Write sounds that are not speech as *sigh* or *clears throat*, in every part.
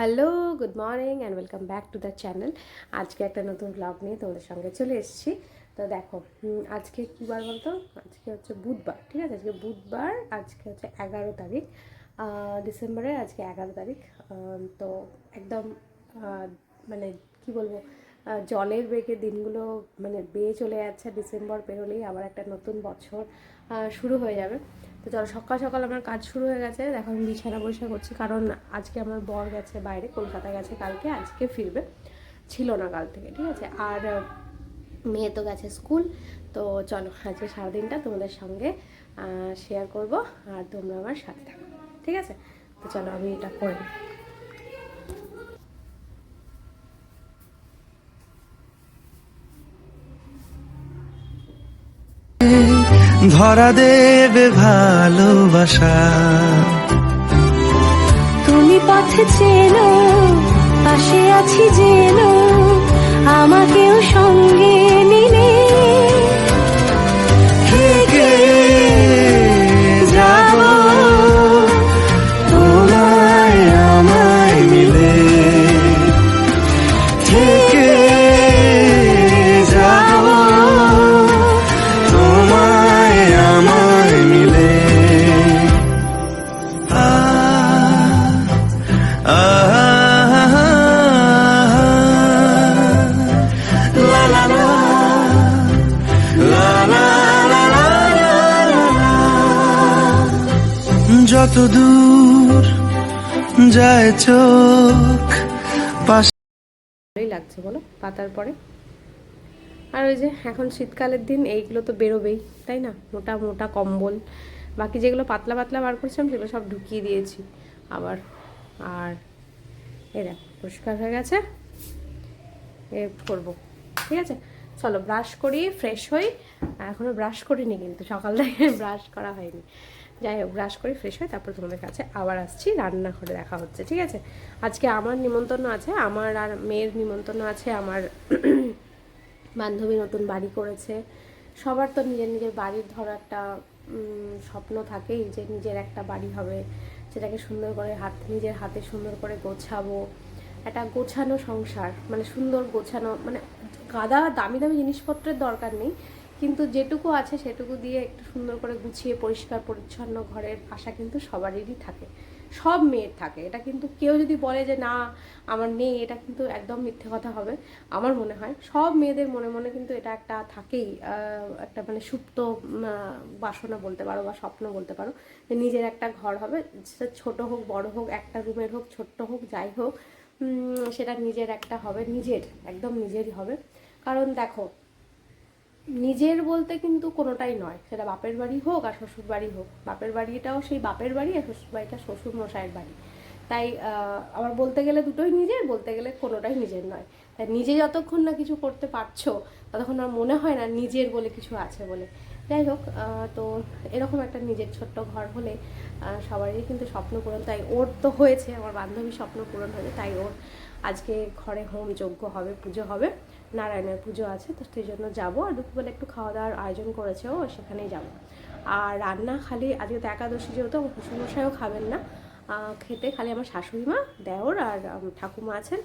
Hello good morning and welcome back to the channel আজকে একটা নতুন ব্লগ নিয়ে তোমাদের সঙ্গে চলে এসেছি। তো দেখো আজকে কী বার বলতো? আজকে হচ্ছে বুধবার, ঠিক আছে? আজকে বুধবার, আজকে হচ্ছে এগারো তারিখ। ডিসেম্বরের আজকে এগারো তারিখ। তো একদম মানে কি বলব? জলের বেগে দিনগুলো মানে বেয়ে চলে যাচ্ছে। ডিসেম্বর পেরোলেই আবার একটা নতুন বছর শুরু হয়ে যাবে। তো চলো, সকাল সকাল আমার কাজ শুরু হয়ে গেছে। দেখো, আমি বিছানা পরিষ্কার করছি, কারণ আজকে আমার বর গেছে বাইরে কলকাতা গেছে কালকে, আজকে ফিরবে। ছিল না কাল থেকে, ঠিক আছে? আর মেয়ে তো গেছে স্কুল, তো চলো, আজকে সারাদিনটা তোমাদের সঙ্গে শেয়ার করব, আর তোমরা আমার সাথে থাকো, ঠিক আছে? তো চলো, আমি এটা করে ধরা দেবে ভালোবাসা। তুমি পথে চেন পাশে আছি যেন আমাকেও সঙ্গে যত দূর যায় চোখ, পাশ লাগছে বলো, পাতার পরে। আর ওই যে এখন শীতকালের দিন, এইগুলো তো বেরোবেই, তাই না? মোটা মোটা কম্বল। বাকি যেগুলো পাতলা পাতলা বার করছিলাম, সেগুলো সব ঢুকিয়ে দিয়েছি। আবার, আর এই দেখ, পরিষ্কার হয়ে গেছে। এ করব, ঠিক আছে? চলো ব্রাশ করি ফ্রেশ হই। এখনও ব্রাশ করিনি কিন্তু, সকাল থেকে *laughs* ব্রাশ করা হয়নি। যাই হোক ব্রাশ করি ফ্রেশ হয়ে তারপর তোমাদের কাছে আবার আসছি রান্না করে দেখা হচ্ছে, ঠিক আছে? আজকে আমার নিমন্ত্রণ আছে, আমার আর মেয়ের নিমন্ত্রণ আছে, আমার *clears throat* বান্ধবী নতুন বাড়ি করেছে। সবার তো নিজের নিজের বাড়ির ধরো একটা স্বপ্ন থাকেই যে নিজের একটা বাড়ি হবে, সেটাকে সুন্দর করে হাত, নিজের হাতে সুন্দর করে গোছাবো। একটা গোছানো সংসার মানে সুন্দর গোছানো মানে গাদা, দামি দামি জিনিসপত্রের দরকার নেই। কিন্তু যেটুকু আছে সেটুকু দিয়ে একটু সুন্দর করে গুছিয়ে, পরিষ্কার, পরিচ্ছন্ন ঘরের আশা কিন্তু সবারই থাকে। সব মেয়ের থাকে। এটা কিন্তু কেউ যদি বলে যে, না, আমার নেই, এটা কিন্তু একদম মিথ্যে কথা হবে। আমার মনে হয় সব মেয়েদের মনে মনে কিন্তু এটা একটা থাকেই। একটা মানে সুপ্ত বাসনা বলতে পারো বা স্বপ্ন বলতে পারো যে, নিজের একটা ঘর হবে। সেটা ছোট হোক, বড় হোক, একটা রুমের হোক, ছোট্ট হোক, যাই হোক সেটা নিজের একটা হবে, নিজের, একদম নিজেরই হবে। কারণ দেখো নিজের বলতে কিন্তু কোনোটাই নয়। সেটা বাপের বাড়ি হোক আর শ্বশুর বাড়ি হোক। বাপের বাড়িটাও সেই বাপের বাড়ি আর শ্বশুর বাড়িটা শ্বশুর মশাইয়ের বাড়ি। তাই আবার বলতে গেলে দুটোই নিজের, বলতে গেলে কোনোটাই নিজের নয়। তাই নিজে যতক্ষণ না কিছু করতে পারছ, ততক্ষণ আর মনে হয় না নিজের বলে কিছু আছে বলে। যাই হোক তো এরকম একটা নিজের ছোট্ট ঘর হলে সবারই কিন্তু স্বপ্ন পূরণ। তাই ওর তো হয়েছে, আমার বান্ধবীর স্বপ্ন পূরণ হয়েছে, তাই ওর আজকে ঘরে হোম যজ্ঞ হবে, পুজো হবে। নারায়ণের পুজো আছে, তো সেই জন্য যাব। আর দুপুরবেলা একটু খাওয়া দাওয়ার আয়োজন করেছে ও, সেখানেই যাব। আর রান্না খালি, আজকে তো একাদশী যেহেতু, আমার শ্বশুরমশাইও খাবেন না। খেতে খালি আমার শাশুড়ি মা, দেওর আর ঠাকুমা আছেন।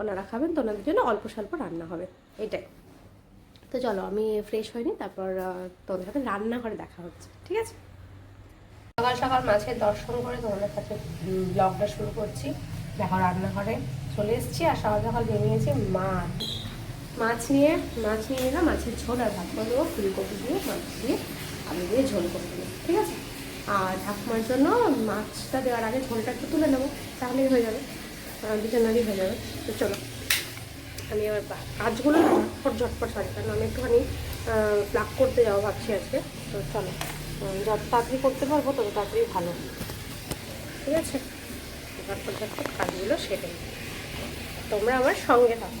ওনারা খাবেন, তো ওনাদের জন্য অল্প স্বল্প রান্না হবে। এটাই। তো চলো, আমি ফ্রেশ হইনি, তারপর তোমাদের সাথে রান্নাঘরে দেখা হচ্ছে, ঠিক আছে? সকাল সকাল মাছের দর্শন করে তোমাদের কাছে ব্লগটা শুরু করছি। দেখো, রান্নাঘরে চলে এসেছি, আর সকাল সকাল বেরিয়েছি মাছ। মাছ নিয়ে মাছ নিয়ে নিলাম মাছের ঝোল আর করে দেবো ফুলকপি দিয়ে, মাছ দিয়ে, আলু দিয়ে ঝোল করে দেবো ঠিক আছে? আর ঠাকুমার জন্য মাছটা দেওয়ার আগে ঝোলটা একটু তুলে নেব, তাহলেই হয়ে যাবে। দুজনেরই হয়ে যাবে। তো চলো, আমি এবার কাজগুলো ঝটপট ঝটপট সারি, কারণ আমি একটুখানি প্লাক করতে যাব ভাবছি আজকে। তো চলো যত তাড়াতাড়ি করতে পারব তত তাড়াতাড়ি ভালো ঠিক আছে? ঝটপট ঝটপট কাজগুলো সেরে নিই। তোমরা আমার সঙ্গে থাকো।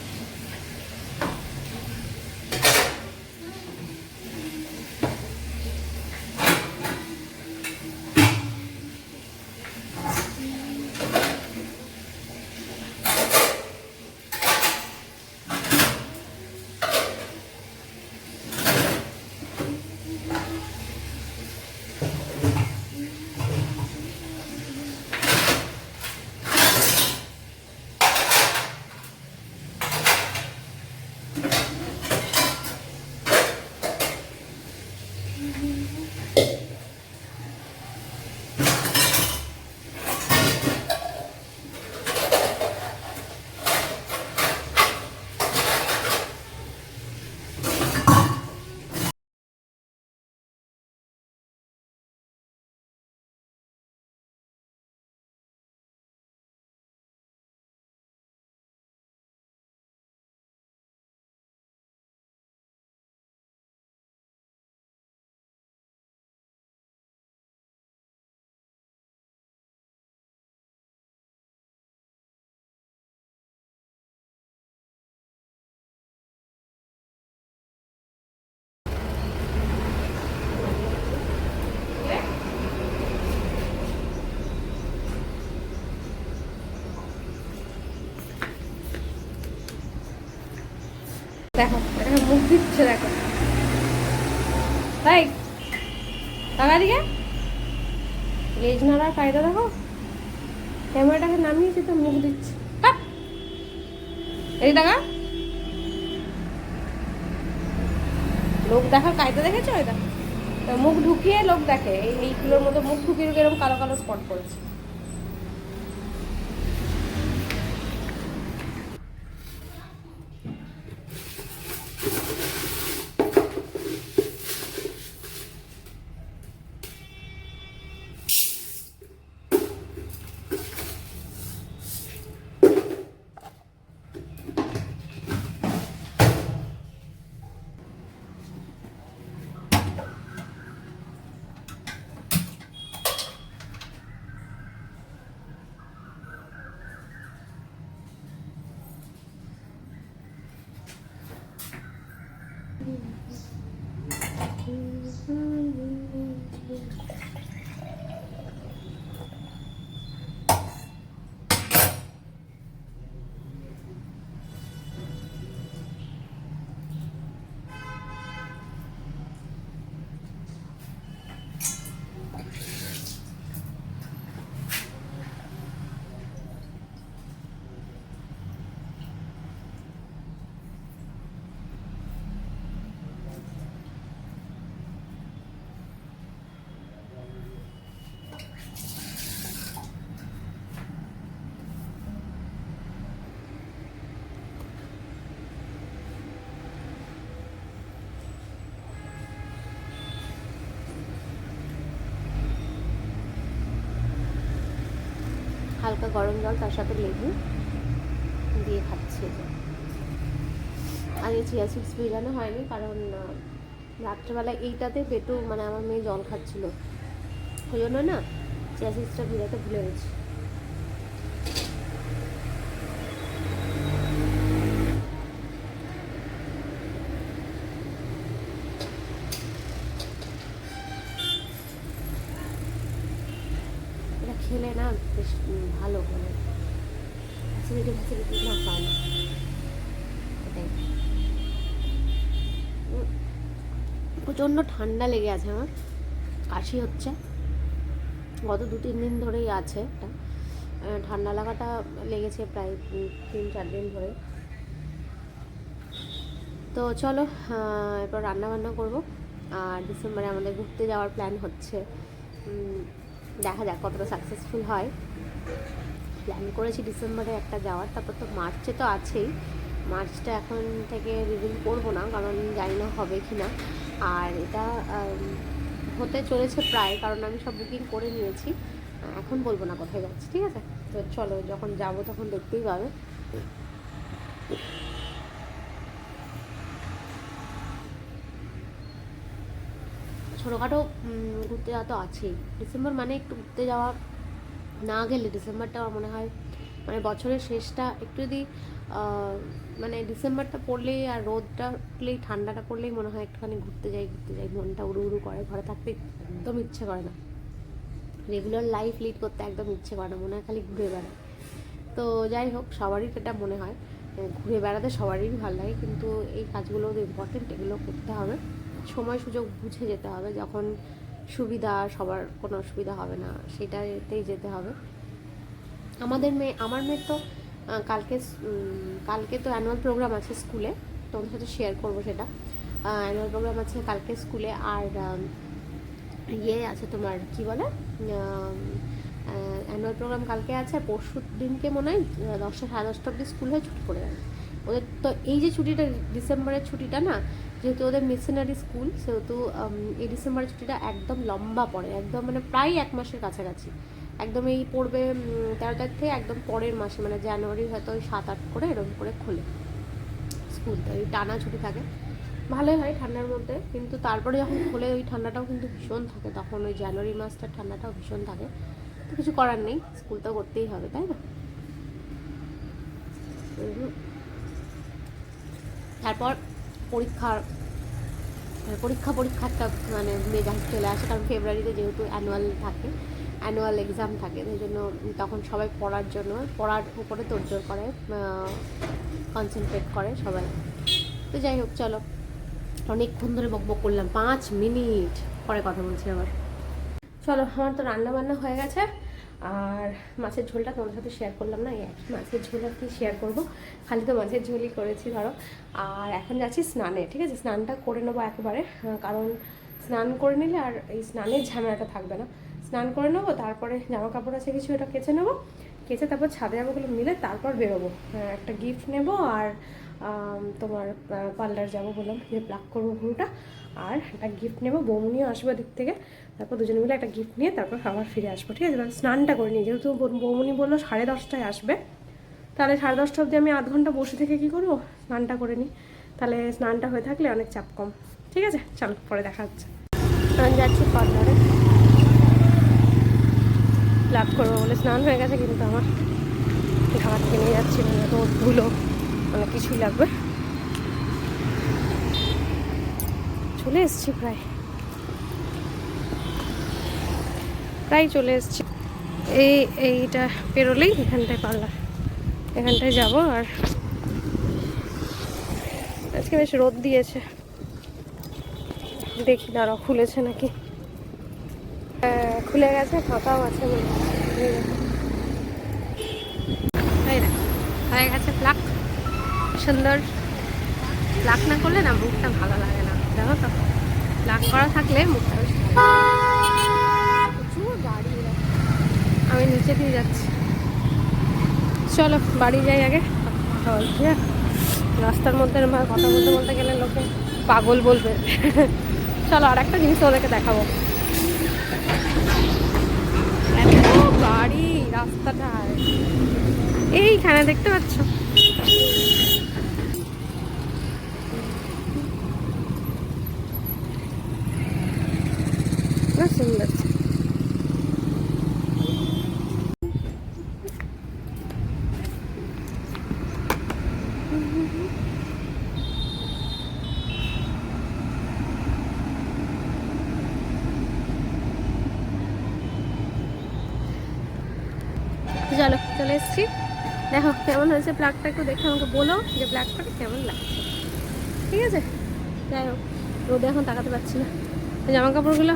তাই? নাড়ার কায়দা দেখো। নামিয়েছি তো মুখ দিচ্ছে। এই লোক দেখার কায়দা দেখেছ? এটা মুখ ঢুকিয়ে লোক দেখে। এই এইগুলোর মধ্যে মুখ ঢুকিয়ে এরকম কালো কালো স্পট পড়েছে হালকা গরম জল, তার সাথে লেবু দিয়ে খাচ্ছি। আর এই চিয়া সিডস ভেজানো হয়নি, কারণ রাত্রেবেলা এইটাতে পেটু মানে আমার মেয়ে জল খাচ্ছিল। ওই জন্য না, চিয়া সিডসটা ভেজাতে ভুলে গেছি এটা খেলে না বেশ উম, ভালো অ্যাসিডিটি ফ্যাসিডিটি না হয় এটাই প্রচণ্ড ঠান্ডা লেগে আছে আমার। কাশি হচ্ছে। গত দু, তিন দিন ধরেই আছে ঠান্ডা লাগাটা লেগেছে প্রায় তিন, চার দিন ধরে তো চলো এরপর রান্না বান্না করব। আর ডিসেম্বরে আমাদের ঘুরতে যাওয়ার প্ল্যান হচ্ছে। দেখা যাক কতটা সাকসেসফুল হয়। প্ল্যান করেছি ডিসেম্বরে একটা যাওয়ার, তারপর তো মার্চে তো আছেই। মার্চটা এখন থেকে রিভিল করব না, কারণ জানি না হবে কি না আর এটা হতে চলেছে প্রায়, কারণ আমি সব বুকিং করে নিয়েছি। এখন বলব না কোথায় যাচ্ছি, ঠিক আছে? তো চলো, যখন যাব তখন দেখতেই পাবে। ছোটোখাটো ঘুরতে যাওয়া তো আছেই। ডিসেম্বর মানে একটু ঘুরতে যাওয়া না গেলে ডিসেম্বরটা আমার মনে হয় মানে বছরের শেষটা একটু যদি মানে ডিসেম্বরটা পড়লেই আর রোদটা উঠলেই ঠান্ডাটা পড়লেই মনে হয় একটুখানি ঘুরতে যাই ঘুরতে যাই। মনটা উড়ু উড়ু করে, ঘরে থাকতে একদম ইচ্ছে করে না। রেগুলার লাইফ লিড করতে একদম ইচ্ছে করে না, মনে হয় খালি ঘুরে বেড়ায়। তো যাই হোক, সবারই সেটা মনে হয়। ঘুরে বেড়াতে সবারই ভালো লাগে, কিন্তু এই কাজগুলো ইম্পর্টেন্ট এগুলো করতে হবে। সময় সুযোগ বুঝে যেতে হবে, যখন সুবিধা, সবার কোনো অসুবিধা হবে না, সেটাতেই যেতে হবে। আমাদের মেয়ে, আমার মেয়ের তো কালকে কালকে তো অ্যানুয়াল প্রোগ্রাম আছে স্কুলে তোমাদের সাথে শেয়ার করব সেটা। অ্যানুয়াল প্রোগ্রাম আছে কালকে স্কুলে, আর ইয়ে আছে তোমার, কি বলে? অ্যানুয়াল প্রোগ্রাম কালকে আছে আর পরশু দিনকে মনে হয় দশটা সাড়ে দশটা অব্দি স্কুল হয়ে ছুটি পড়ে যাবে। ওদের তো এই যে ছুটিটা, ডিসেম্বরের ছুটিটা না যেহেতু ওদের মিশনারি স্কুল সেহেতু এই ডিসেম্বরের ছুটিটা একদম লম্বা পড়ে একদম মানে প্রায় এক মাসের কাছাকাছি। একদম এই পড়বে তেরো তারিখ থেকে একদম পরের মাসে মানে জানুয়ারি হয়তো ওই সাত আট করে এরকম করে খোলে স্কুল তো এই টানা ছুটি থাকে। ভালোই হয় ঠান্ডার মধ্যে কিন্তু তারপরে যখন খোলে ওই ঠান্ডাটাও কিন্তু ভীষণ থাকে। তখন ওই জানুয়ারি মাসটার ঠান্ডাটাও ভীষণ থাকে। তো কিছু করার নেই স্কুল তো করতেই হবে তাই না? তারপর পরীক্ষার পরীক্ষা পরীক্ষা একটা মানে মেজাজ চলে আসে, কারণ ফেব্রুয়ারিতে যেহেতু অ্যানুয়াল থাকে অ্যানুয়াল এক্সাম থাকে, সেই জন্য তখন সবাই পড়ার জন্য, পড়ার উপরে তোড়জোড় করে কনসেন্ট্রেট করে সবাই। তো যাই হোক, চলো। অনেকক্ষণ ধরে বক বক করলাম, পাঁচ মিনিট পরে কথা বলছি আবার। চলো, আমার তো রান্না বান্না হয়ে গেছে। আর মাছের ঝোলটা তোমার সাথে শেয়ার করলাম না একই মাছের ঝোল আর কি শেয়ার করব। খালি তো মাছের ঝোলই করেছি, ধরো। আর এখন যাচ্ছি স্নানে, ঠিক আছে? স্নানটা করে নেব একেবারে কারণ স্নান করে নিলে আর এই স্নানের ঝামেলাটা থাকবে না। স্নান করে নেব, তারপরে জামা কাপড় আছে কিছু ওটা কেচে নেব। কেচে তারপর ছাদে যাবোগুলো মিলে তারপর বেরোবো। একটা গিফট নেব আর তোমার পার্লার যাব বললাম যে প্লাক করব ভুলটা আর একটা গিফট নেব বৌমনিও আসবে দিক থেকে। তারপর দুজনে মিলে একটা গিফট নিয়ে তারপর আবার ফিরে আসব, ঠিক আছে? এবার স্নানটা করে নিই, যেহেতু বৌমনি বলল সাড়ে দশটায় আসবে। তাহলে সাড়ে দশটা অবধি আমি আধ ঘণ্টা বসে থেকে কী করব? স্নানটা করে নিই। তাহলে স্নানটা হয়ে থাকলে অনেক চাপ কম, ঠিক আছে? চলো, পরে দেখা হচ্ছে। আমি যাচ্ছি পার্লারে। লাভ করব বলে স্নান হয়ে গেছে কিন্তু আমার। থেকে নিয়ে যাচ্ছি মানে ধুলো। অনেক কিছুই লাগবে চলে এসছি প্রায় প্রায় চলে এসছি এই এইটা পেরোলেই এখানটায় পারলাম এখানটায় যাব আর আজকে বেশ রোদ দিয়েছে দেখি দাঁড়াও খুলেছে নাকি হ্যাঁ, খুলে গেছে ফাঁকাও আছে মনে হয়। হয়ে গেছে প্লাক সুন্দর। প্লাক না করলে না মুখটা ভালো লাগে না দেখো তো? প্লাক করা থাকলে মুখটা প্রচুর গাড়ি আমি নিচে দিয়ে যাচ্ছি। চলো, বাড়ি যাই আগে। বলছি? রাস্তার মধ্যে ভাবে কথা বলতে বলতে গেলে লোকে পাগল বলবে। চলো আর একটা জিনিস ওদেরকে দেখাবো। গাড়ি রাস্তাটায়। এইখানে দেখতে পাচ্ছ? না সুন্দর চলো, চলে এসছি। দেখো, কেমন হয়েছে প্লাগটা একটু দেখে আমাকে বলো যে ব্ল্যাকটা কেমন লাগছে। ঠিক আছে? যাই হোক, রোদে এখন তাকাতে পারছি না। জামা কাপড়গুলো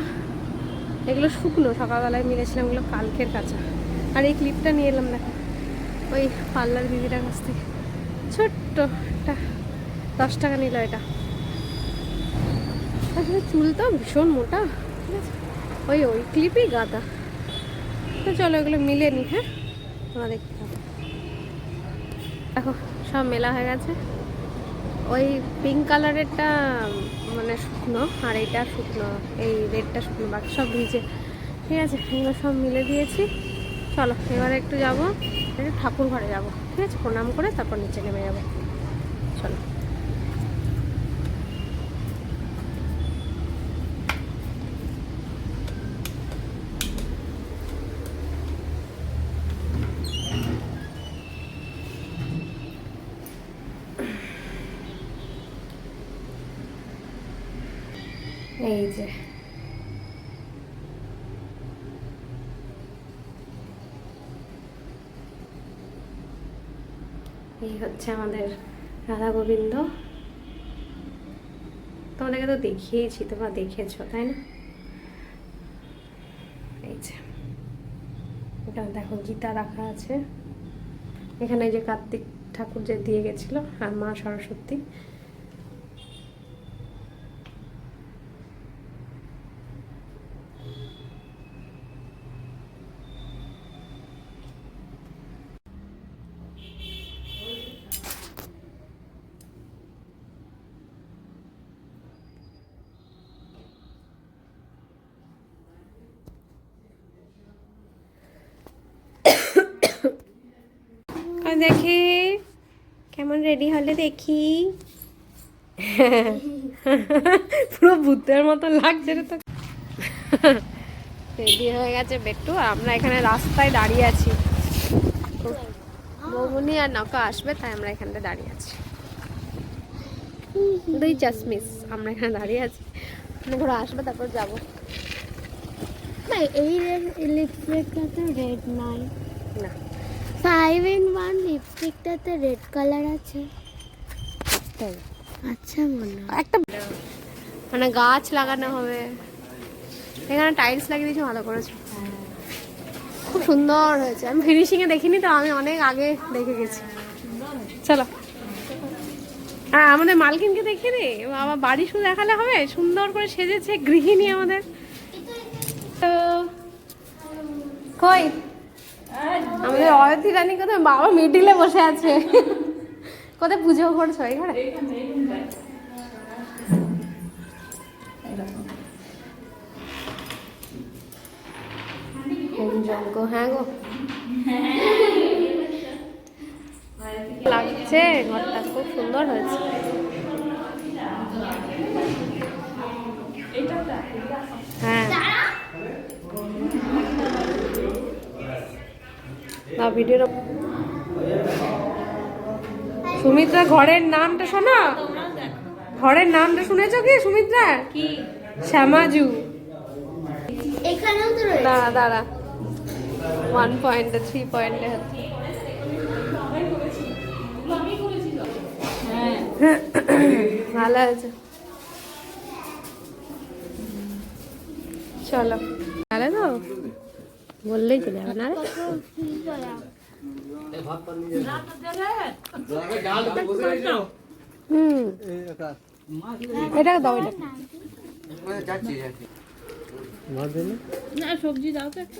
এগুলো শুকনো, সকালবেলায় মিলেছিলাম এগুলো কালকের কাঁচা। আর এই ক্লিপটা নিয়ে এলাম দেখো, ওই পার্লার দিদিটার কাছ থেকে। ছোট্ট একটা দশ টাকা নিল এটা। আসলে চুল তো ভীষণ মোটা, ঠিক ওই ওই ক্লিপই গাদা। তো চলো এগুলো মিলে নি হ্যাঁ? তোমরা দেখতে পাবো দেখো, সব মেলা হয়ে গেছে। ওই পিঙ্ক কালারেরটা মানে শুকনো, আর এইটা শুকনো, এই রেডটা শুকনো, বাকি সব ভিজে। ঠিক আছে, এগুলো সব মিলে দিয়েছি। চলো, এবারে একটু যাব ঠাকুর ঘরে যাব। ঠিক আছে, প্রণাম করে তারপর নিচে নেমে যাব। চলো। এই যে। এই হচ্ছে আমাদের রাধা গোবিন্দ। তোমাদেরকে তো দেখিয়েছি, তোমরা দেখেছ, তাই না? এই যে। এটা দেখো, গীতা রাখা আছে। এখানে যে কার্তিক ঠাকুর যে দিয়ে গেছিল, আর মা সরস্বতী। আর দেখি কেমন রেডি হলে দেখি। পুরো ভূতের মতো লাগছে রে তো রেডি হয়ে গেছে বেট্টু আমরা এখানে রাস্তায় দাঁড়িয়ে আছি। বৌমনি আর নৌকা আসবে তাই আমরা এখানটা দাঁড়িয়ে আছি। দুই চাশমিস আমরা এখানে দাঁড়িয়ে আছি। ঘোরা আসবে তারপর যাব। না এই লিপস্টিকটাতে রেড নাই না। ফাইভ ইন ওয়ান লিপস্টিকটাতে রেড কালার আছে। তাই? আচ্ছা মনে। একটা মানে গাছ লাগানো হবে। এখানে টাইলস লাগিয়ে দিয়েছি ভালো করেছ। খুব সুন্দর হয়েছে। আমি ফিনিশিং এ দেখিনি তো আমি অনেক আগে দেখে গেছি। চলো। হ্যাঁ আমাদের মালকিনকে দেখিয়ে দিই আমার বাড়ি শুধু দেখালে হবে? সুন্দর করে সেজেছে গৃহিণী আমাদের। তো কই? আমাদের অয়তি রানী কোথায়? বাবা মিডিলে বসে আছে। কোথায় পুজো করছ? এখানে হোম হ্যাঁ গো। লাগছে, ঘরটা খুব সুন্দর হয়েছে। হ্যাঁ। না ভিডিওর সুমিত্রা ঘরের নামটা শোনো। ঘরের নামটা শুনেছো কি সুমিত্রা? কি? শ্যামাজু। এখানেও তো রয়েছে। দাঁড়া। দাঁড়া ওয়ান পয়েন্টে থ্রি পয়েন্টে ভালো আছে। চলো। তাহলে তো? বললেই চলে যাবে না হুম। এটা দাও এটা। না সবজি দাও তো একটু।